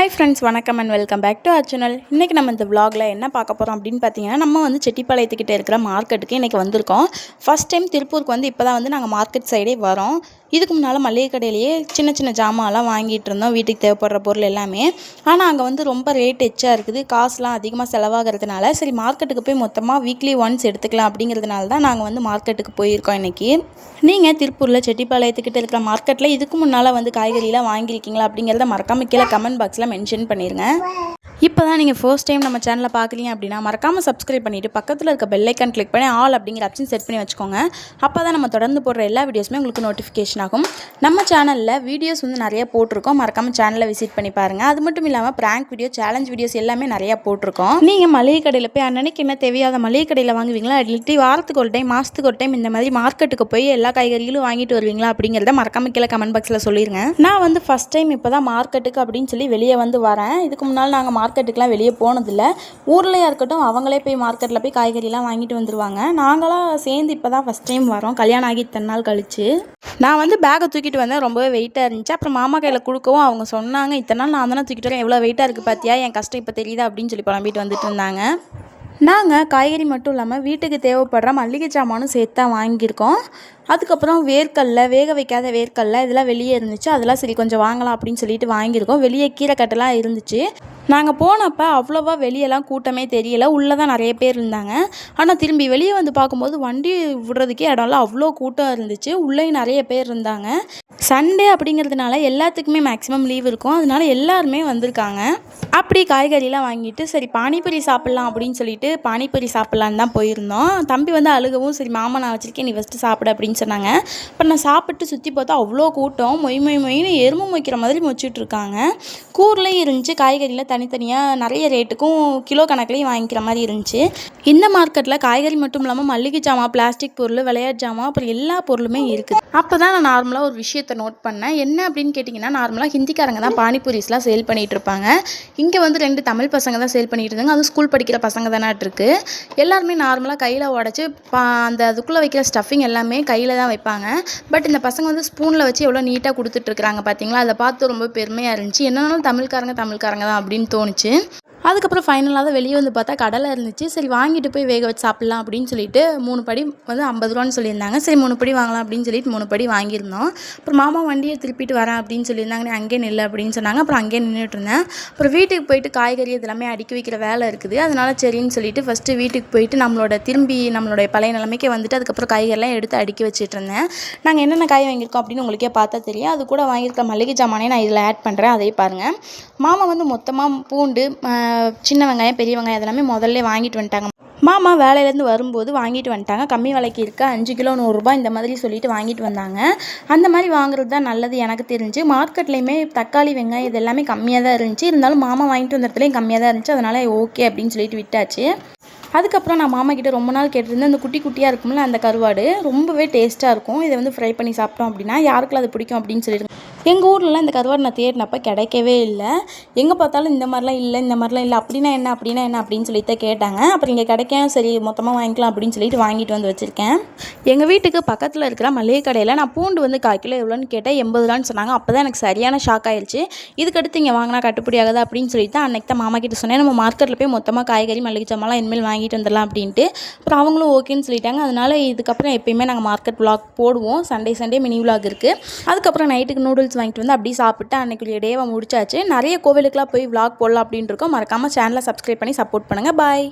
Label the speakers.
Speaker 1: Hi friends வணக்கம் and welcome back to our channel இன்றைக்கி நம்ம இந்த விலாகில் என்ன பார்க்க போகிறோம் அப்படின்னு பார்த்தீங்கன்னா நம்ம வந்து செட்டிப்பாளையத்துக்கிட்ட இருக்கிற மார்க்கெட்டுக்கு இன்றைக்கி வந்திருக்கோம். ஃபஸ்ட் டைம் திருப்பூருக்கு வந்து இப்போ தான் வந்து நாங்கள் மார்க்கெட் சைடே வரோம். இதுக்கு முன்னால் மளிகை கடையிலேயே சின்ன சின்ன ஜாமான்லாம் வாங்கிட்டு இருந்தோம். வீட்டுக்கு தேவைப்படுற பொருள் எல்லாமே. ஆனால் அங்கே வந்து ரொம்ப ரேட் எச்சாக இருக்குது. காசுலாம் அதிகமாக செலவாகிறதுனால சரி மார்க்கெட்டுக்கு போய் மொத்தமாக வீக்லி ஒன்ஸ் எடுத்துக்கலாம் அப்படிங்கிறதுனால தான் நாங்கள் வந்து மார்க்கெட்டுக்கு போயிருக்கோம் இன்றைக்கி நீங்கள் திருப்பூரில் செட்டிப்பாளையத்துக்கிட்ட இருக்கிற மார்க்கெட்டில் இதுக்கு முன்னால் வந்து காய்கறிலாம் வாங்கியிருக்கீங்களா அப்படிங்கிறத மறக்காமல் கீழே கமெண்ட் பாக்ஸில் மென்ஷன் பண்ணிடுங்க இப்போ தான் நீங்கள் ஃபர்ஸ்ட் டைம் நம்ம சேனலை பார்க்குறீங்க அப்படின்னா மறக்காமல் சப்ஸ்கிரைப் பண்ணிவிட்டு பக்கத்தில் இருக்க பெல்லைக்கான் கிளிக் பண்ணி ஆல் அப்படிங்கிற ஆப்ஷன் செட் பண்ணி வச்சுக்கோங்க. அப்போ தான் நம்ம தொடர்ந்து போடுற எல்லா வீடியோஸுமே உங்களுக்கு நோட்டிஃபிகேஷன் ஆகும். நம்ம சேனலில் வீடியோஸ் வந்து நிறைய போட்டிருக்கோம். மறக்காமல் சேனலை விசிட் பண்ணி பாருங்கள் அது மட்டும் இல்லாமல் ப்ராங்க் வீடியோ சேலஞ்ச் வீடியோஸ் எல்லாமே நிறையா போட்டிருக்கோம். நீங்கள் மளிகை கடையில் போய் அன்னன்னைக்கு என்ன தேவையாத மளிகை கடையில் வாங்குவீங்களா இல்லாட்டி வாரத்துக்கு ஒரு டைம் மாதத்துக்கு ஒரு டைம் இந்த மாதிரி மார்க்கெட்டுக்கு போய் எல்லா காய்கறிகளும் வாங்கிட்டு வருவீங்களா அப்படிங்கிறத மறக்காம கீழே கமெண்ட் பாக்ஸில் சொல்லிடுங்க நான் வந்து ஃபஸ்ட் டைம் இப்போ தான் மார்க்கெட்டுக்கு அப்படின்னு சொல்லி வெளியே வந்து வரேன். இதுக்கு முன்னால் நாங்கள் மார்க்கெட்டுக்குலாம் வெளியே போனதில்லை. ஊர்லையா இருக்கட்டும் அவங்களே போய் மார்க்கெட்டில் போய் காய்கறிலாம் வாங்கிட்டு வந்துடுவாங்க நாங்களாம் சேர்ந்து இப்போ தான் ஃபஸ்ட் டைம் வரோம். கல்யாணம் ஆகி இத்தனை நாள் கழிச்சு. நான் வந்து பேக்கை தூக்கிட்டு வந்தேன். ரொம்பவே வெயிட்டாக இருந்துச்சு. அப்புறம் மாமா கையில் கொடுக்கவும் அவங்க சொன்னாங்க இத்தனை நாள் நான் தானே தூக்கிட்டு வரேன். எவ்வளோ வெயிட்டாக இருக்குது பார்த்தியா என் கஷ்டம் இப்போ தெரியுதா? அப்படின்னு சொல்லி புலம்பிட்டு வந்துட்டு இருந்தாங்க. நாங்கள் காய்கறி மட்டும் இல்லாமல் வீட்டுக்கு தேவைப்படுற மல்லிகை சாமானும் சேர்த்து தான் வாங்கியிருக்கோம். அதுக்கப்புறம் வேர்க்கடல வேக வைக்காத வேர்க்கடல இதெல்லாம் வெளியே இருந்துச்சு. அதெல்லாம் சரி கொஞ்சம் வாங்கலாம் அப்படின்னு சொல்லிட்டு வாங்கியிருக்கோம். வெளியே கீரைக்கட்டெல்லாம் இருந்துச்சு. நாங்கள் போனப்போ அவ்வளோவா வெளியெல்லாம் கூட்டமே தெரியல. உள்ளே தான் நிறைய பேர் இருந்தாங்க. ஆனால் திரும்பி வெளியே வந்து பார்க்கும்போது வண்டி விடுறதுக்கே இடம்லாம் அவ்வளோ கூட்டம் இருந்துச்சு. உள்ளேயும் நிறைய பேர் இருந்தாங்க. சண்டே அப்படிங்கிறதுனால எல்லாத்துக்குமே மேக்ஸிமம் லீவ் இருக்கும். அதனால எல்லாருமே வந்திருக்காங்க. அப்படி காய்கறிலாம் வாங்கிட்டு சரி பானிபூரி சாப்பிட்லாம் அப்படின்னு சொல்லிட்டு பானிபூரி சாப்பிட்லான்னு தான் போயிருந்தோம். தம்பி வந்து அழுகவும் சரி மாமா நான் வச்சிருக்கேன் நீ ஃபஸ்ட்டு சாப்பிட அப்படின்னு சொன்னாங்க. இப்போ நான் சாப்பிட்டு சுற்றி பார்த்தா அவ்வளோ கூட்டம். மொய் மொய் மொயின்னு எறும்பு மொய்க்கிற மாதிரி மொச்சிட்டு இருக்காங்க கூர்லேயும் இருந்துச்சு. காய்கறிலாம் தனித்தனியாக நிறைய ரேட்டுக்கும் கிலோ கணக்குலேயும் வாங்கிக்கிற மாதிரி இருந்துச்சு. இந்த மார்க்கெட்டில் காய்கறி மட்டும் இல்லாமல் மல்லிகை ஜாமான் பிளாஸ்டிக் பொருள் விளையாட்டு ஜாமான் அப்புறம் எல்லா பொருளுமே இருக்குது. அப்போ தான் நான் நார்மலாக ஒரு விஷயத்தை நோட் பண்ணேன். என்ன அப்படின்னு கேட்டிங்கன்னா நார்மலாக ஹிந்திக்காரங்க தான் பானிபூரிஸ்லாம் சேல் பண்ணிகிட்டு இருப்பாங்க. இங்கே வந்து ரெண்டு தமிழ் பசங்க தான் சேல் பண்ணிகிட்டு இருந்தாங்க. அதுவும் ஸ்கூல் படிக்கிற பசங்க தானே இருக்கு. எல்லாருமே நார்மலாக கையில் உடச்சி பா அந்த அதுக்குள்ளே வைக்கிற ஸ்டஃபிங் எல்லாமே கையில் தான் வைப்பாங்க. பட் இந்த பசங்க வந்து ஸ்பூனில் வச்சு எவ்வளோ நீட்டாக கொடுத்துட்ருக்குறாங்க பார்த்தீங்களா அதை பார்த்து ரொம்ப பெருமையாக இருந்துச்சு. என்னன்னாலும் தமிழ்காரங்க தமிழ்காரங்க தான் அப்படின்னு தோணுச்சு. அதுக்கப்புறம் ஃபைனலாக தான் வெளியே வந்து பார்த்தா கடலை இருந்துச்சு. சரி வாங்கிட்டு போய் வேக வச்சு சாப்பிட்லாம் அப்படின்னு சொல்லிட்டு மூணு படி வந்து ஐம்பது ரூபான்னு சொல்லியிருந்தாங்க. சரி மூணு படி வாங்கலாம் அப்படின்னு சொல்லிட்டு மூணு படி வாங்கியிருந்தோம். அப்புறம் மாமா வண்டியை திருப்பிட்டு வரேன் அப்படின்னு சொல்லியிருந்தாங்க அங்கேயே நில்லு அப்படின்னு சொன்னாங்க. அப்புறம் அங்கேயே நின்றுட்டு இருந்தேன். அப்புறம் வீட்டுக்கு போயிட்டு காய்கறி இதெல்லாமே அடுக்கி வைக்கிற வேலை இருக்குது. அதனால சரின்னு சொல்லிட்டு ஃபஸ்ட்டு வீட்டுக்கு போயிட்டு நம்மளோட திரும்பி நம்மளுடைய பழைய நிலைமைக்கே வந்துட்டு அதுக்கப்புறம் காய்கறிலாம் எடுத்து அடுக்கி வச்சுட்டு இருந்தேன். நாங்கள் என்னென்ன காய் வாங்கியிருக்கோம் அப்படின்னு உங்களுக்கே பார்த்தா தெரியும். அது கூட வாங்கியிருக்க மளிகை ஜாமானே நான் இதில் ஆட் பண்ணுறேன் அதையும் பாருங்கள் மாமா வந்து மொத்தமாக பூண்டு சின்ன வெங்காயம் பெரிய வெங்காயம் இதெல்லாமே முதல்ல வாங்கிட்டு வந்துட்டாங்க. மாமா வேலையிலேருந்து வரும்போது வாங்கிட்டு வந்துட்டாங்க. கம்மி விலைக்கு இருக்க அஞ்சு கிலோ நூறுரூபா இந்த மாதிரி சொல்லிட்டு வாங்கிட்டு வந்தாங்க. அந்த மாதிரி வாங்குறது தான் நல்லது எனக்கு தெரிஞ்சு. மார்க்கெட்லேயுமே தக்காளி வெங்காயம் இது எல்லாமே கம்மியாக தான் இருந்துச்சு. இருந்தாலும் மாமா வாங்கிட்டு வந்ததுலேயும் இடத்துலையும் கம்மியாக தான் இருந்துச்சு. அதனால் ஓகே அப்படின்னு சொல்லிட்டு விட்டாச்சு. அதுக்கப்புறம் நான் மாமா கிட்ட ரொம்ப நாள் கேட்டிருந்தேன். அந்த குட்டி குட்டியாக இருக்கும்ல அந்த கருவாடு ரொம்பவே டேஸ்ட்டாக இருக்கும். இதை வந்து ஃப்ரை பண்ணி சாப்பிட்டோம் அப்படின்னா யாருக்கெல்லாம் அது பிடிக்கும் அப்படின்னு சொல்லியிருக்கேன் எங்கள் ஊர்லலாம் இந்த கருவாடு நான் தேடினப்ப கிடைக்கவே இல்லை. எங்கே பார்த்தாலும் இந்த மாதிரிலாம் இல்லை இந்த மாதிரிலாம் இல்லை அப்படின்னா என்ன அப்படின்னா என்ன அப்படின்னு சொல்லிட்டு கேட்டாங்க. அப்புறம் இங்கே கிடைக்கும் சரி மொத்தமாக வாங்கிக்கலாம் அப்படின்னு சொல்லிட்டு வாங்கிட்டு வந்து வச்சுருக்கேன். எங்கள் வீட்டுக்கு பக்கத்தில் இருக்கிற மளிகை கடையில் நான் பூண்டு வந்து கால் கிலோ எவ்வளோன்னு கேட்டேன் எண்பது ரூபான்னு சொன்னாங்க. அப்போ தான் எனக்கு சரியான ஷாக் ஆயிடுச்சு இதுக்கடுத்து இங்கே வாங்கினா கட்டுப்படி ஆகுது அப்படின்னு சொல்லிட்டு தான் அன்னைக்கு தான் மாமா கிட்ட சொன்னேன். நம்ம மார்க்கெட்டில் போய் மொத்தமாக காய்கறி மளிகை சாமான்லாம் இனிமேல் வாங்கிட்டு வந்துடலாம் அப்படின்ட்டு. அப்புறம் அவங்களும் ஓகேன்னு சொல்லிட்டாங்க. அதனால் இதுக்கப்புறம் எப்பயுமே நாங்கள் மார்க்கெட் விளாக் போடுவோம். சண்டே சண்டே மினி விளாக் இருக்குது அதுக்கப்புறம் நைட்டுக்கு நூடுல்ஸ் வாங்கிட்டு வந்து அப்படியே சாப்பிட்டு அன்னைக்குரிய டேவை முடிச்சாச்சு. நிறைய கோவிலுக்குலாம் போய் விளாக் போடலாம் அப்படின்னு இருக்கோம். மறக்காமல் சேனலை சப்ஸ்கிரைப் பண்ணி சப்போர்ட் பண்ணுங்கள் பாய்